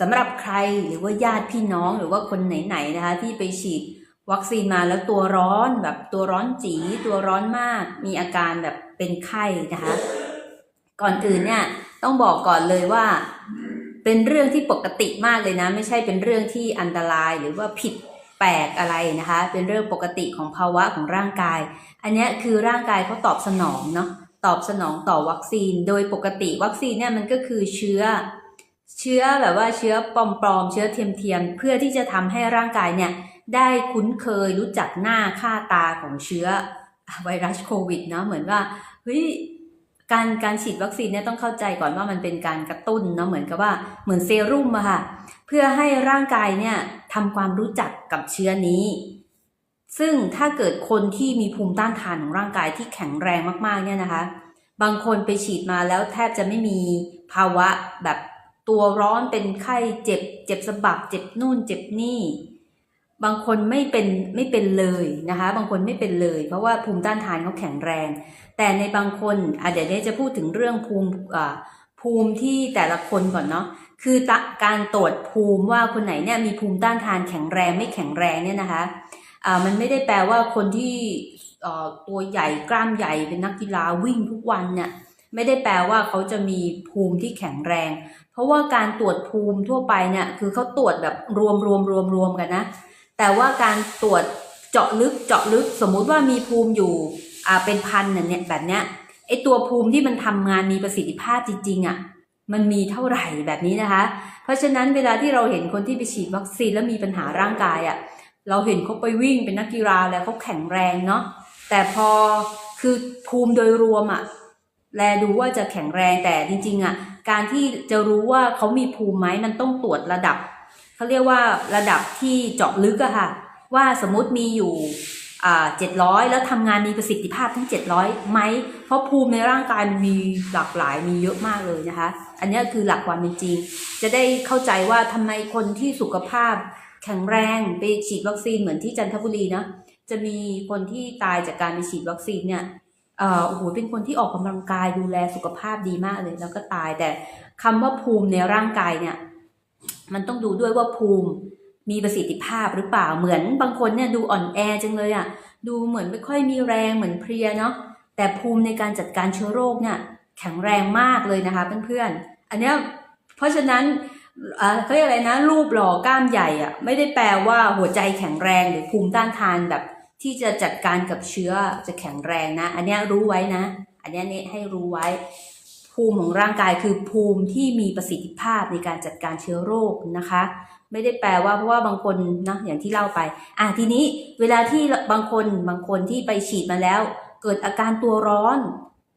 สำหรับใครหรือว่าญาติพี่น้องหรือว่าคนไหนๆนะคะ ที่ไปฉีดวัคซีนมาแล้วตัวร้อนแบบตัวร้อนจีตัวร้อนมาก มีอาการแบบเป็นไข้นะคะ ก่อนอื่นเนี่ยต้องบอกก่อนเลยว่า เป็นเรื่องที่ปกติมากเลยนะ ไม่ใช่เป็นเรื่องที่อันตรายหรือว่าผิดแปลกอะไรนะคะ เป็นเรื่องปกติของภาวะของร่างกาย อันนี้คือร่างกายเขาตอบสนองเนาะตอบสนองต่อวัคซีน โดยปกติวัคซีนเนี่ยมันก็คือเชื้อ เชื้อแบบว่าเชื้อปลอมๆเชื้อเทียมๆเพื่อที่จะทำให้ร่างกายเนี่ยได้คุ้นเคยรู้จักหน้าค่าตาของเชื้อไวรัสโควิดเนาะเหมือนว่าเฮ้ยการการฉีดวัคซีนเนี่ยต้องเข้าใจก่อนว่ามันเป็นการกระตุ้นเนาะเหมือนกับว่าเหมือนเซรุ่มอะค่ะ เพื่อให้ร่างกายเนี่ยทำความรู้จักกับเชื้อนี้ ซึ่งถ้าเกิดคนที่มีภูมิต้านทานของร่างกายที่แข็งแรงมากๆเนี่ยนะคะ บางคนไปฉีดมาแล้วแทบจะไม่มีภาวะแบบ ตัวร้อนเป็นไข้เจ็บ เจ็บสะบัก เจ็บนู่นเจ็บนี่ บางคนไม่เป็นไม่เป็นเลยนะคะ บางคนไม่เป็นเลย เพราะว่าภูมิต้านทานเขาแข็งแรง แต่ในบางคนอะเดี๋ยวนี้จะพูดถึงเรื่องภูมิอ่าภูมิที่แต่ละคนก่อนเนาะคือการตรวจภูมิว่าคนไหนเนี่ยมีภูมิต้านทานแข็งแรงไม่แข็งแรงเนี่ยนะคะอ่ามันไม่ได้แปลว่าคนที่ตัวใหญ่กล้ามใหญ่เป็นนักกีฬาวิ่งทุกวันเนี่ยไม่ได้แปลว่าเขาจะมีภูมิที่แข็งแรง เพราะว่าการตรวจภูมิทั่วไปเนี่ยคือเขาตรวจแบบรวมรวมรวมรวมกันนะ แต่ว่าการตรวจเจาะลึกเจาะลึกสมมุติว่ามีภูมิอยู่อ่าเป็นพันเนี่ยแบบเนี้ยไอตัวภูมิที่มันทำงานมีประสิทธิภาพจริงๆอะมันมีเท่าไหร่แบบนี้นะคะ เพราะฉะนั้นเวลาที่เราเห็นคนที่ไปฉีดวัคซีนแล้วมีปัญหาร่างกายอะ่ะเราเห็นเขาไปวิ่งเป็นนักกีฬาแล้วเขาแข็งแรงเนาะแต่พอคือภูมิโดยรวมอะ่ะแลดูว่าจะแข็งแรงแต่จริงๆอะ่ะ การที่จะรู้ว่าเขามีภูมิไหมมันต้องตรวจระดับเขาเรียกว่าระดับที่เจาะลึกอะค่ะ ว่าสมมติมีอยู่เจ็ดร้อยแล้วทำงานมีประสิทธิภาพทั้ง700ไหมเพราะภูมิในร่างกายมันมีหลากหลายมีเยอะมากเลยนะคะ อันนี้คือหลักความเป็นจริง จะได้เข้าใจว่าทำไมคนที่สุขภาพแข็งแรงไปฉีดวัคซีนเหมือนที่จันทบุรีนะจะมีคนที่ตายจากการไปฉีดวัคซีนเนี่ย โอ้โหเป็นคนที่ออกกำลังกายดูแลสุขภาพดีมากเลย แล้วก็ตายแต่คำว่าภูมิในร่างกายเนี่ย มันต้องดูด้วยว่าภูมิมีประสิทธิภาพหรือเปล่าเหมือนบางคนเนี่ยดูอ่อนแอจังเลยอะ่ะดูเหมือนไม่ค่อยมีแรงเหมือนเพลียเนาะแต่ภูมิในการจัดการเชื้อโรคเนี่ย แข็งแรงมากเลยนะคะเพื่อนๆอันเนี้ยเพราะฉะนั้นเขาเรียกอะไรนะรูปหล่อกล้ามใหญ่อะ่ะไม่ได้แปลว่าหัวใจแข็งแรงหรือภูมิต้านทานแบบ ที่จะจัดการกับเชื้อจะแข็งแรงนะ อันนี้รู้ไว้นะ อันนี้นี่ให้รู้ไว้ ภูมิของร่างกายคือภูมิที่มีประสิทธิภาพในการจัดการเชื้อโรคนะคะ ไม่ได้แปลว่าเพราะว่าบางคนนะอย่างที่เล่าไป อะทีนี้เวลาที่บางคนบางคนที่ไปฉีดมาแล้ว เกิดอาการตัวร้อน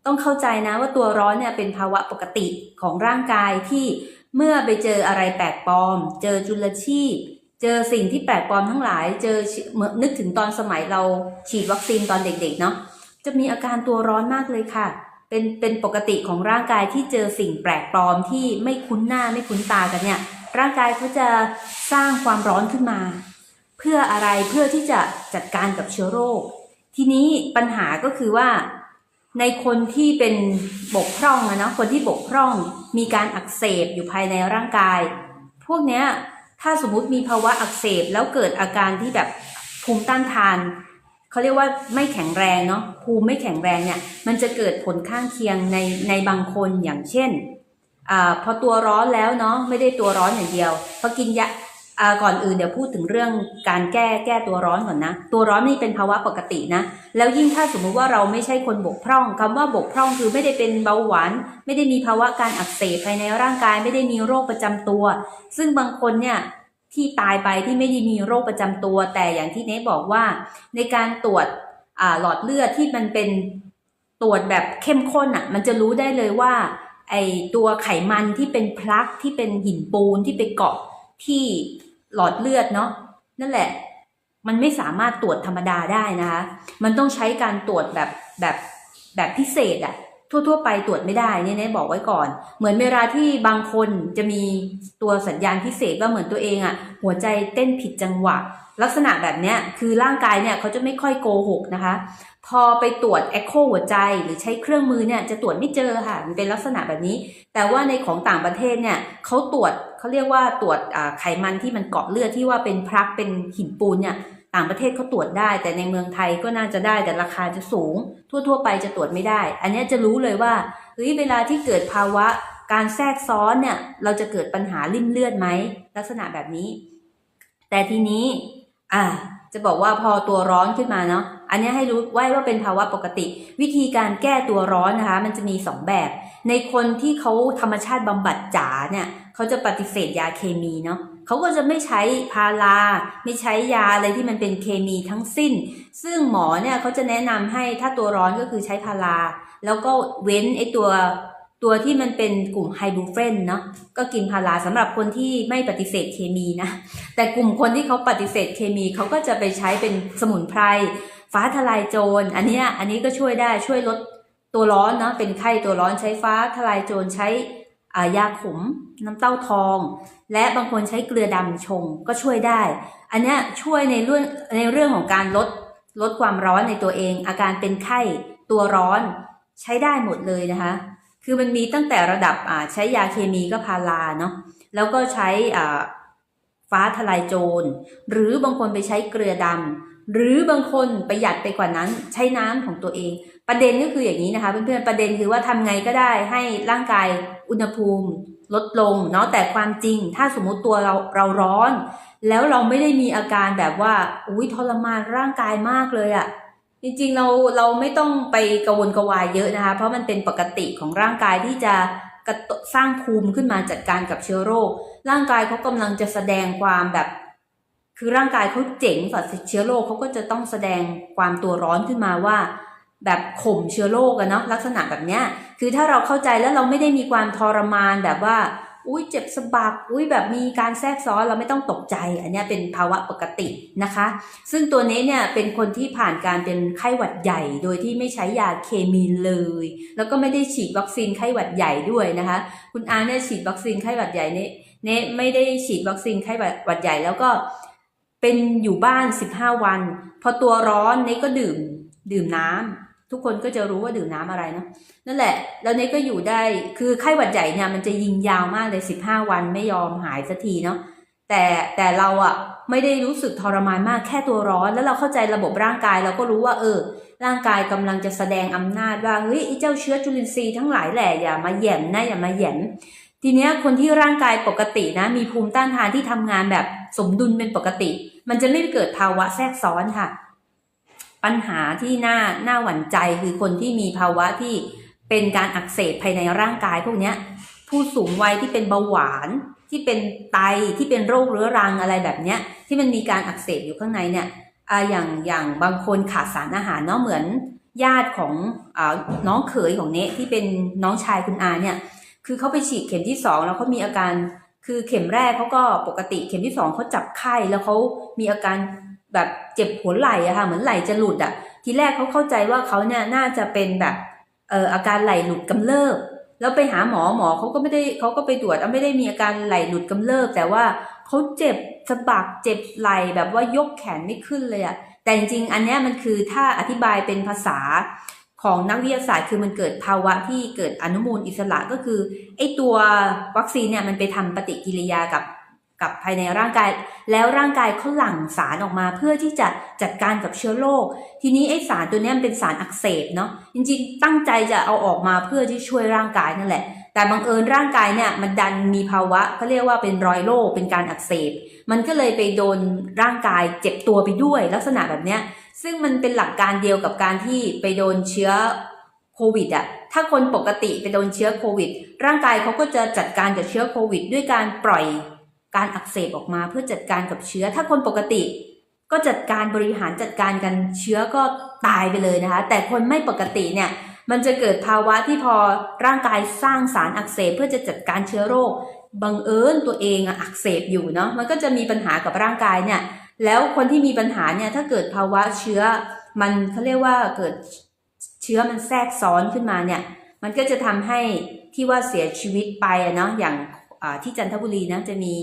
ต้องเข้าใจนะว่าตัวร้อนเนี่ยเป็นภาวะปกติของร่างกายที่เมื่อไปเจออะไรแปลกปลอม เจอจุลชีพ เจอสิ่งที่แปลกปลอมทั้งหลาย เจอเหมือนนึกถึงตอนสมัยเราฉีดวัคซีนตอนเด็กๆเนาะจะมีอาการตัวร้อนมากเลยค่ะ เป็นเป็นปกติของร่างกายที่เจอสิ่งแปลกปลอมที่ไม่คุ้นหน้าไม่คุ้นตากันเนี่ย ร่างกายเขาจะสร้างความร้อนขึ้นมา เพื่ออะไรเพื่อที่จะจัดการกับเชื้อโรค ทีนี้ปัญหาก็คือว่า ในคนที่เป็นบกพร่องอะเนาะคนที่บกพร่อง มีการอักเสบอยู่ภายในร่างกาย พวกเนี้ย ถ้าสมมุติมีภาวะอักเสบแล้วเกิดอาการที่แบบภูมิต้านทานเขาเรียกว่าไม่แข็งแรงเนาะภูมิไม่แข็งแรงเนี่ย มันจะเกิดผลข้างเคียงในในบางคนอย่างเช่นอ่าพอตัวร้อนแล้วเนาะไม่ได้ตัวร้อนอย่างเดียวพอกินยาอ่า ก่อนอื่นเดี๋ยวพูดถึงเรื่องการแก้แก้ตัวร้อนก่อนนะ ตัวร้อนนี่เป็นภาวะปกตินะ แล้วยิ่งถ้าสมมุติว่าเราไม่ใช่คนบกพร่องคำว่าบกพร่องคือไม่ได้เป็นเบาหวาน ไม่ได้มีภาวะการอักเสบภายในร่างกาย ไม่ได้มีโรคประจำตัว ซึ่งบางคนเนี่ยที่ตายไปที่ไม่ได้มีโรคประจำตัว แต่อย่างที่เนทบอกว่า ในการตรวจหลอดเลือดที่มันเป็นตรวจแบบเข้มข้นอะ มันจะรู้ได้เลยว่าไอตัวไขมันที่เป็นพลักที่เป็นหินปูนที่ไปเกาะที่ หลอดเลือดเนาะนั่นแหละ มันไม่สามารถตรวจธรรมดาได้นะคะ มันต้องใช้การตรวจแบบแบบแบบพิเศษอะ ทั่ว ๆ ไปตรวจไม่ได้เนี่ยนะบอกไว้ก่อน เหมือนเวลาที่บางคนจะมีตัวสัญญาณพิเศษว่าเหมือนตัวเองอะหัวใจเต้นผิดจังหวะ ลักษณะแบบเนี้ยคือร่างกายเนี่ยเขาจะไม่ค่อยโกหกนะคะ พอไปตรวจ Echo หัวใจหรือใช้เครื่องมือเนี่ยจะตรวจไม่เจอค่ะมันเป็นลักษณะแบบนี้ แต่ว่าในของต่างประเทศเนี่ยเขาตรวจเขาเรียกว่าตรวจอ่าไขมันที่มันเกาะเลือดที่ว่าเป็นพลักเป็นหินปูนเนี่ย ต่างประเทศเขาตรวจได้ แต่ในเมืองไทยก็น่าจะได้แต่ราคาจะสูง ทั่ว ๆ ไปจะตรวจไม่ได้ อันนี้จะรู้เลยว่าเฮ้ยเวลาที่เกิดภาวะการแทรกซ้อนเนี่ยเราจะเกิดปัญหาริ่มเลือดไหมลักษณะแบบนี้ แต่ทีนี้อ่าจะบอกว่าพอตัวร้อนขึ้นมาเนาะอันนี้ให้รู้ไว้ว่าเป็นภาวะปกติ วิธีการแก้ตัวร้อนนะคะ มันจะมี 2 แบบ ในคนที่เขาธรรมชาติบำบัดจ๋าเนี่ยเขาจะปฏิเสธยาเคมีเนาะ เขาก็จะไม่ใช้พาราไม่ใช้ยาอะไรที่มันเป็นเคมีทั้งสิ้น ซึ่งหมอเนี่ยเขาจะแนะนำให้ถ้าตัวร้อนก็คือใช้พาราแล้วก็เว้นไอตัวตัวที่มันเป็นกลุ่มไฮบูเฟนเนาะก็กินพาราสำหรับคนที่ไม่ปฏิเสธเคมีนะ แต่กลุ่มคนที่เขาปฏิเสธเคมีเขาก็จะไปใช้เป็นสมุนไพรฟ้าทลายโจร อันนี้อันนี้ก็ช่วยได้ช่วยลดตัวร้อนเนาะเป็นไข้ตัวร้อนใช้ฟ้าทลายโจรใช้ ยาขมน้ำเต้าทอง และบางคนใช้เกลือดำชงก็ช่วยได้ อันนี้ช่วยในเรื่องในเรื่องของการลดลดความร้อนในตัวเอง อาการเป็นไข้ตัวร้อนใช้ได้หมดเลยนะคะ คือมันมีตั้งแต่ระดับใช้ยาเคมีก็พาราเนาะแล้วก็ใช้ฟ้าทลายโจร หรือบางคนไปใช้เกลือดำหรือบางคนประหยัดไปกว่านั้นใช้น้ำของตัวเอง ประเด็นก็คืออย่างนี้นะคะเพื่อนๆประเด็นคือว่าทำไงก็ได้ให้ร่างกาย อุณหภูมิลดลงเนาะแต่ความจริง ถ้าสมมุติตัวเราเราร้อน แล้วเราไม่ได้มีอาการแบบว่าอุ้ยทรมานร่างกายมากเลยอะจริงๆเราเราไม่ต้องไปกระวนกระวายเยอะนะคะ เพราะมันเป็นปกติของร่างกายที่จะกระสร้างภูมิขึ้นมาจัดการกับเชื้อโรค ร่างกายเขากำลังจะแสดงความแบบ คือร่างกายเขาเจ๋งต่อเชื้อโรคเขาก็จะต้องแสดงความตัวร้อนขึ้นมาว่า แบบข่มเชื้อโรคกันเนาะลักษณะแบบเนี้ยคือถ้าเราเข้าใจแล้วเราไม่ได้มีความทรมานแบบว่าอุ้ยเจ็บสะบักอุ้ยแบบมีการแทรกซ้อนเราไม่ต้องตกใจ อันเนี้ยเป็นภาวะปกตินะคะ ซึ่งตัวนี้เนี่ยเป็นคนที่ผ่านการเป็นไข้หวัดใหญ่ โดยที่ไม่ใช้ยาเคมีเลย แล้วก็ไม่ได้ฉีดวัคซีนไข้หวัดใหญ่ด้วยนะคะ คุณอาเนี่ยฉีดวัคซีนไข้หวัดใหญ่เนี่ยเนไม่ได้ฉีดวัคซีนไข้หวัดใหญ่แล้วก็เป็นอยู่บ้าน 15 วัน พอตัวร้อนเนก็ดื่ม ดื่มน้ำทุกคนก็จะรู้ว่าดื่มน้ำอะไรเนาะนั่นแหละ แล้วเนก็อยู่ได้คือไข้หวัดใหญ่เนี่ยมันจะยิงยาวมากเลย15วันไม่ยอมหายสักทีเนาะแต่แต่เราอะไม่ได้รู้สึกทรมานมากแค่ตัวร้อน แล้วเราเข้าใจระบบร่างกายเราก็รู้ว่า เออ ร่างกายกำลังจะแสดงอำนาจว่าเฮ้ยไอ้เจ้าเชื้อจุลินทรีย์ทั้งหลายแหละอย่ามาแย่มนะอย่ามาแย่มทีเนี้ยคนที่ร่างกายปกตินะ มีภูมิต้านทานที่ทำงานแบบสมดุลเป็นปกติ มันจะไม่เกิดภาวะแทรกซ้อนค่ะ ปัญหาที่น่าน่าหวั่นใจคือคนที่มีภาวะที่เป็นการอักเสบภายในร่างกายพวกเนี้ย ผู้สูงวัยที่เป็นเบาหวานที่เป็นไตที่เป็นโรคเรื้อรังอะไรแบบเนี้ย ที่มันมีการอักเสบอยู่ข้างในเนี่ยอ่าอย่างอย่างบางคนขาดสารอาหารเนาะเหมือนญาติของอน้องเขยของเนะที่เป็นน้องชายคุณอาเนี่ย คือเขาไปฉีดเข็มที่สองแล้วเขามีอาการคือเข็มแรกเขาก็ปกติเข็มที่สองเขาจับไข้แล้วเขามีอาการ แบบเจ็บหัวไหล่อะค่ะเหมือนไหล่จะหลุดอะทีแรกเขาเข้าใจว่าเขาเนี่ยน่าจะเป็นแบบเอ่ออาการไหล่หลุดกำเริบแล้วไปหาหมอหมอเขาก็ไม่ได้เขาก็ไปตรวจไม่ได้มีอาการไหล่หลุดกำเริบ แต่ว่าเขาเจ็บสะบักเจ็บไหล่แบบว่ายกแขนไม่ขึ้นเลยอะแต่จริงๆอันเนี้ยมันคือถ้าอธิบายเป็นภาษาของนักวิทยาศาสตร์คือมันเกิดภาวะที่เกิดอนุมูลอิสระก็คือไอตัววัคซีนเนี่ยมันไปทำปฏิกิริยากับ กับภายในร่างกาย แล้วร่างกายเขาหลั่งสารออกมาเพื่อที่จะจัดการกับเชื้อโรคทีนี้ไอสารตัวนี้มันเป็นสารอักเสบเนาะจริงๆ ตั้งใจจะเอาออกมาเพื่อที่ช่วยร่างกายนั่นแหละ แต่บังเอิญร่างกายเนี่ยมันดันมีภาวะเขาเรียกว่าเป็นรอยโรคเป็นการอักเสบ มันก็เลยไปโดนร่างกายเจ็บตัวไปด้วยลักษณะแบบเนี้ยซึ่งมันเป็นหลักการเดียวกับการที่ไปโดนเชื้อโควิดอะถ้าคนปกติไปโดนเชื้อโควิด ร่างกายเขาก็จะจัดการกับเชื้อโควิด ด้วยการปล่อย การอักเสบออกมาเพื่อจัดการกับเชื้อ ถ้าคนปกติ ก็จัดการบริหารจัดการกันเชื้อก็ตายไปเลยนะคะ แต่คนไม่ปกติเนี่ยมันจะเกิดภาวะที่พอร่างกายสร้างสารอักเสบเพื่อจะจัดการเชื้อโรค บังเอิญตัวเองอักเสบอยู่เนาะมันก็จะมีปัญหากับร่างกายเนี่ย แล้วคนที่มีปัญหาเนี่ยถ้าเกิดภาวะเชื้อ มันเขาเรียกว่าเกิดเชื้อมันแทรกซ้อนขึ้นมาเนี่ย มันก็จะทำให้ที่ว่าเสียชีวิตไปอะเนาะอย่างที่จันทบุรีนะจะมี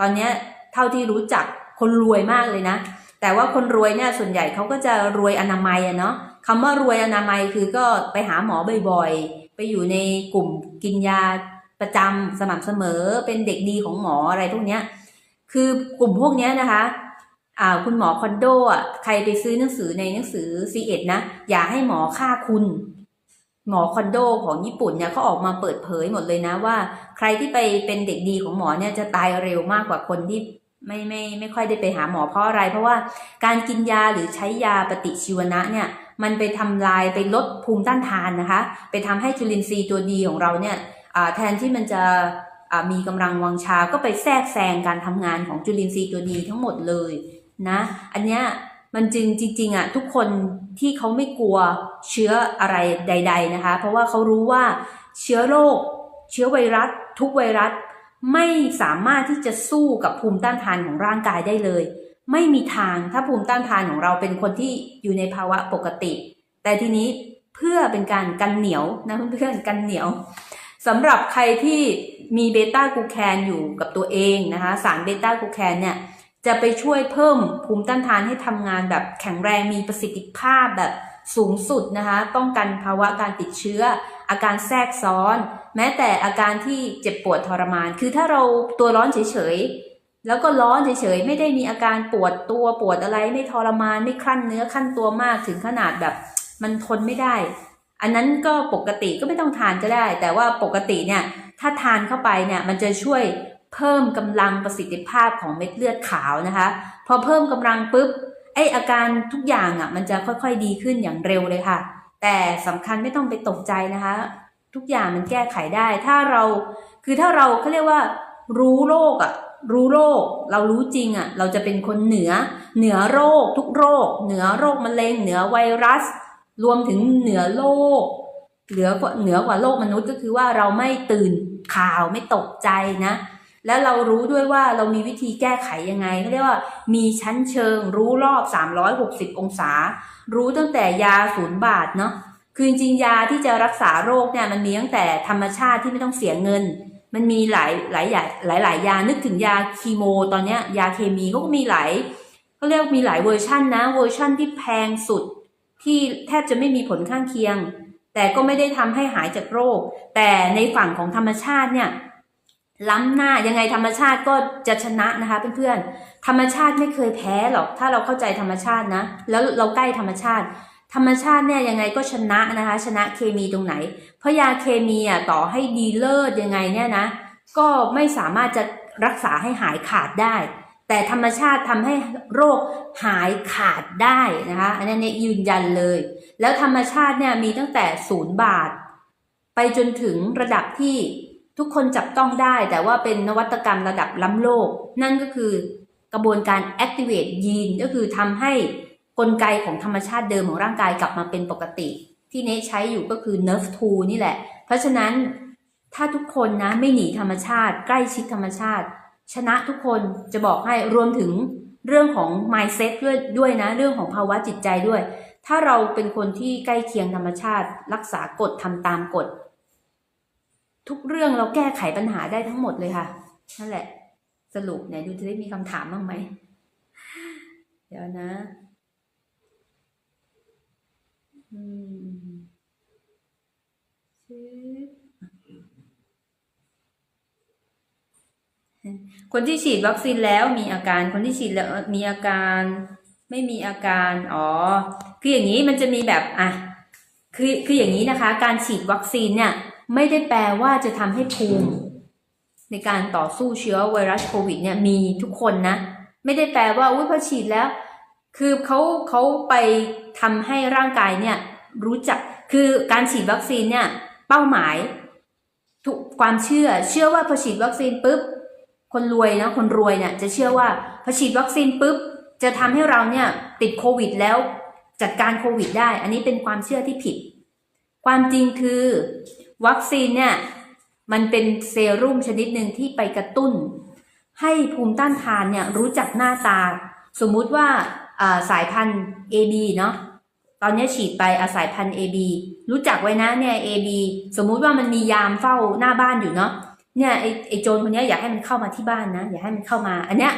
ตอนนี้เท่าที่รู้จักคนรวยมากเลยนะ แต่ว่าคนรวยเนี่ยส่วนใหญ่เขาก็จะรวยอนามัยอะเนาะคำว่ารวยอนามัยคือก็ไปหาหมอบ่อยๆ ไปอยู่ในกลุ่มกินยาประจำสม่ำเสมอเป็นเด็กดีของหมออะไรพวกเนี้ยคือกลุ่มพวกเนี้ยนะคะอ่าคุณหมอคอนโดอะใครไปซื้อหนังสือในหนังสือ c ีเอ็ดนะ อย่าให้หมอฆ่าคุณ หมอคอนโดของญี่ปุ่นเนี่ยเขาออกมาเปิดเผยหมดเลยนะว่า ใครที่ไปเป็นเด็กดีของหมอเนี่ยจะตายเร็วมากกว่าคนที่ไม่ไม่ไม่ค่อยได้ไปหาหมอเพราะอะไร เพราะว่าการกินยาหรือใช้ยาปฏิชีวนะเนี่ยมันไปทำลายไปลดภูมิต้านทานนะคะ ไปทำให้จุลินทรีย์ตัวดีของเราเนี่ยอ่าแทนที่มันจะอ่ามีกำลังวังชาก็ไปแทรกแซงการทำงานของจุลินทรีย์ตัวดีทั้งหมดเลยนะ อันเนี้ย มันจึงจริงๆอะทุกคนที่เขาไม่กลัวเชื้ออะไรใด ๆนะคะ เพราะว่าเขารู้ว่าเชื้อโรค เชื้อไวรัส ทุกไวรัสไม่สามารถที่จะสู้กับภูมิต้านทานของร่างกายได้เลย ไม่มีทางถ้าภูมิต้านทานของเราเป็นคนที่อยู่ในภาวะปกติ แต่ทีนี้เพื่อเป็นการกันเหนียวนะเพื่อนๆกันเหนียวสำหรับใครที่มีเบต้ากูแคนอยู่กับตัวเองนะคะสารเบต้ากูแคนเนี่ย จะไปช่วยเพิ่มภูมิต้านทานให้ทำงานแบบแข็งแรงมีประสิทธิภาพแบบสูงสุดนะคะป้องกันภาวะการติดเชื้อ อาการแทรกซ้อน แม้แต่อาการที่เจ็บปวดทรมาน คือถ้าเราตัวร้อนเฉยๆ แล้วก็ร้อนเฉยๆ ไม่ได้มีอาการปวดตัวปวดอะไรไม่ทรมานไม่คลั่นเนื้อคลั่นตัวมากถึงขนาดแบบมันทนไม่ได้ อันนั้นก็ปกติก็ไม่ต้องทานก็ได้ แต่ว่าปกติเนี่ยถ้าทานเข้าไปเนี่ยมันจะช่วย เพิ่มกำลังประสิทธิภาพของเม็ดเลือดขาวนะคะ พอเพิ่มกำลังปุ๊บไออาการทุกอย่างอะมันจะค่อยๆดีขึ้นอย่างเร็วเลยค่ะ แต่สำคัญไม่ต้องไปตกใจนะคะ ทุกอย่างมันแก้ไขได้ ถ้าเราคือถ้าเราเขาเรียกว่า รู้โรคอะรู้โรคเรารู้จริงอะ เราจะเป็นคนเหนือ เหนือโรค ทุกโรค เหนือโรคมะเร็งเหนือไวรัส รวมถึงเหนือโลกเหนือกว่าเหนือกว่าโลกมนุษย์ก็คือว่าเราไม่ตื่นข่าวไม่ตกใจนะ แล้วเรารู้ด้วยว่าเรามีวิธีแก้ไขยังไงเขาเรียกว่ามีชั้นเชิงรู้รอบ 360 องศา รู้ตั้งแต่ยาศูนย์บาทเนาะคือจริงๆยาที่จะรักษาโรคเนี่ยมันมีตั้งแต่ธรรมชาติที่ไม่ต้องเสียเงิน มันมีหลายหลายยาหลายหลายยานึกถึงยาคีโม ตอนเนี้ยยาเคมีก็มีหลายเขาเรียกมีหลายเวอร์ชันนะเวอร์ชันที่แพงสุดที่แทบจะไม่มีผลข้างเคียง แต่ก็ไม่ได้ทำให้หายจากโรค แต่ในฝั่งของธรรมชาติเนี่ย ล้ำหน้ายังไงธรรมชาติก็จะชนะนะคะเพื่อนๆธรรมชาติไม่เคยแพ้หรอกถ้าเราเข้าใจธรรมชาตินะ แล้วเราใกล้ธรรมชาติ ธรรมชาติเนี่ยยังไงก็ชนะนะคะ ชนะเคมีตรงไหน เพราะยาเคมีอะต่อให้ดีเลิศยังไงเนี่ยนะ ก็ไม่สามารถจะรักษาให้หายขาดได้ แต่ธรรมชาติทำให้โรคหายขาดได้นะคะ อันนี้ยยืนยันเลย แล้วธรรมชาติเนี่ยมีตั้งแต่ศูนย์บาท ไปจนถึงระดับที่ ทุกคนจับต้องได้แต่ว่าเป็นนวัตกรรมระดับล้ำโลก นั่นก็คือกระบวนการ activate ยีนก็คือทำให้กลไกของธรรมชาติเดิมของร่างกายกลับมาเป็นปกติ ที่เนใช้อยู่ก็คือ nerve 2นี่แหละ เพราะฉะนั้นถ้าทุกคนนะไม่หนีธรรมชาติ ใกล้ชิดธรรมชาติ ชนะทุกคนจะบอกให้รวมถึงเรื่องของ mindset ด้วยด้วยนะ เรื่องของภาวะจิตใจด้วย ถ้าเราเป็นคนที่ใกล้เคียงธรรมชาติ รักษากฎทำตามกฎ ทุกเรื่องเราแก้ไขปัญหาได้ทั้งหมดเลยค่ะ นั่นแหละ สรุปไหนดูจะได้มีคำถามบ้างไหม เดี๋ยวนะ อืมชื่อคนที่ฉีดวัคซีนแล้วมีอาการคนที่ฉีดแล้วมีอาการไม่มีอาการอ๋อคืออย่างนี้มันจะมีแบบอะคือคืออย่างนี้นะคะ การฉีดวัคซีนเนี่ย ไม่ได้แปลว่าจะทำให้ภูมิ ในการต่อสู้เชื้อไวรัสโควิดเนี่ยมีทุกคนนะ ไม่ได้แปลว่าอุ้ยพอฉีดแล้ว คือเขาเขาไปทำให้ร่างกายเนี่ยรู้จักคือการฉีดวัคซีนเนี่ยเป้าหมายทุกความเชื่อเชื่อว่าพอฉีดวัคซีนปุ๊บคนรวยนะคนรวยเนี่ยจะเชื่อว่าพอฉีดวัคซีนปุ๊บจะทำให้เราเนี่ยติดโควิดแล้วจัดการโควิดได้ อันนี้เป็นความเชื่อที่ผิด ความจริงคือ วัคซีนเนี่ยมันเป็นเซรุ่มชนิดหนึ่งที่ไปกระตุ้น ให้ภูมิต้านทานเนี่ยรู้จักหน้าตา สมมุติว่าสายพันธุ์ AB เนาะตอนนี้ฉีดไปอาสายพันธุ์ AB รู้จักไว้นะเนี่ย AB สมมุติว่ามันมียามเฝ้าหน้าบ้านอยู่เนาะเนี่ยไอไอโจรคนนี้อยากให้มันเข้ามาที่บ้านนะ อยากให้มันเข้ามา อันเนี้ย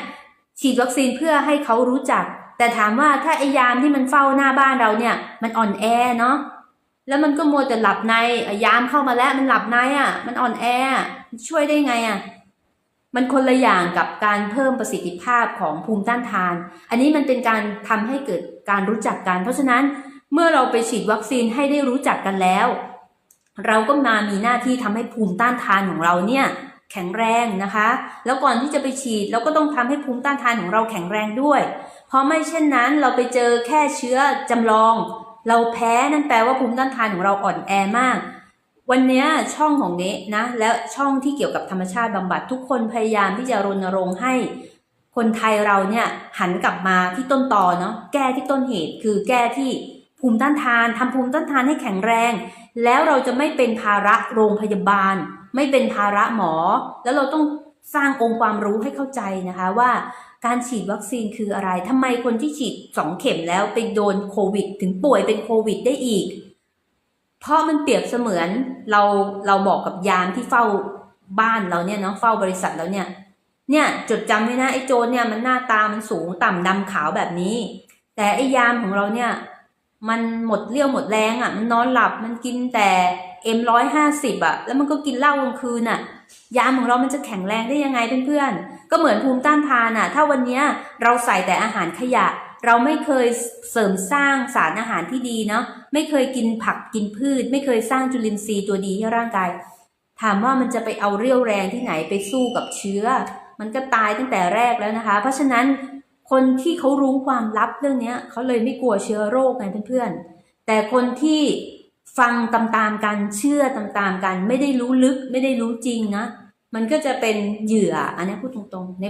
ฉีดวัคซีนเพื่อให้เขารู้จัก แต่แต่ถามว่าถ้าไอ้ยามที่มันเฝ้าหน้าบ้านเราเนี่ย มันอ่อนแอเนาะ แล้วมันก็มัวแต่หลับในยามเข้ามาแล้วมันหลับในอะ มันอ่อนแอช่วยได้ไงอะมันคนละอย่างกับการเพิ่มประสิทธิภาพของภูมิต้านทาน อันนี้มันเป็นการทำให้เกิดการรู้จักกัน เพราะฉะนั้นเมื่อเราไปฉีดวัคซีนให้ได้รู้จักกันแล้ว เราก็มามีหน้าที่ทำให้ภูมิต้านทานของเราเนี่ยแข็งแรงนะคะ แล้วก่อนที่จะไปฉีดเราก็ต้องทำให้ภูมิต้านทานของเราแข็งแรงด้วย เพราะไม่เช่นนั้นเราไปเจอแค่เชื้อจำลอง เราแพ้นั่นแปลว่าภูมิต้านทานของเราอ่อนแอมาก วันนี้ช่องของเนะนะ และช่องที่เกี่ยวกับธรรมชาติบำบัดทุกคนพยายามที่จะรณรงค์ให้ คนไทยเราเนี่ยหันกลับมาที่ต้นตอเนาะแก้ที่ต้นเหตุคือแก้ที่ภูมิต้านทานทำภูมิต้านทานให้แข็งแรง แล้วเราจะไม่เป็นภาระโรงพยาบาล ไม่เป็นภาระหมอ แล้วเราต้องสร้างองค์ความรู้ให้เข้าใจนะคะว่า การฉีดวัคซีนคืออะไรทำไมคนที่ฉีดสองเข็มแล้วไปโดนโควิด ถึงป่วยเป็นโควิดได้อีก เพราะมันเปรียบเสมือนเราเราบอกกับยามที่เฝ้าบ้านเราเนี่ยเนาะเฝ้าบริษัทแล้วเนี่ย เนี่ยจดจำไว้นะไอ้โจรเนี่ยมันหน้าตามันสูงต่ำดำขาวแบบนี้ แต่ไอ้ยามของเราเนี่ยมันหมดเรี่ยวหมดแรงอะ่ะ มันนอนหลับมันกินแต่เอ็มร้อยห้าสิบอะ แล้วมันก็กินเหล้ากลางคืนอะ ยามของเรามันจะแข็งแรงได้ยังไงเพื่อนๆ ก็เหมือนภูมิต้านทานอะถ้าวันนี้เราใส่แต่อาหารขยะ เราไม่เคยเสริมสร้างสารอาหารที่ดีเนาะไม่เคยกินผักกินพืช ไม่เคยสร้างจุลินทรีย์ตัวดีให้ร่างกาย ถามว่ามันจะไปเอาเรี่ยวแรงที่ไหนไปสู้กับเชื้อ มันก็ตายตั้งแต่แรกแล้วนะคะ เพราะฉะนั้นคนที่เขารู้ความลับเรื่องนี้เขาเลยไม่กลัวเชื้อโรคไงเพื่อนๆ แต่คนที่ฟังตามๆกันเชื่อตามๆกัน ไม่ได้รู้ลึกไม่ได้รู้จริงนะ มันก็จะเป็นเหยื่ออันนี้พูดตรงๆใน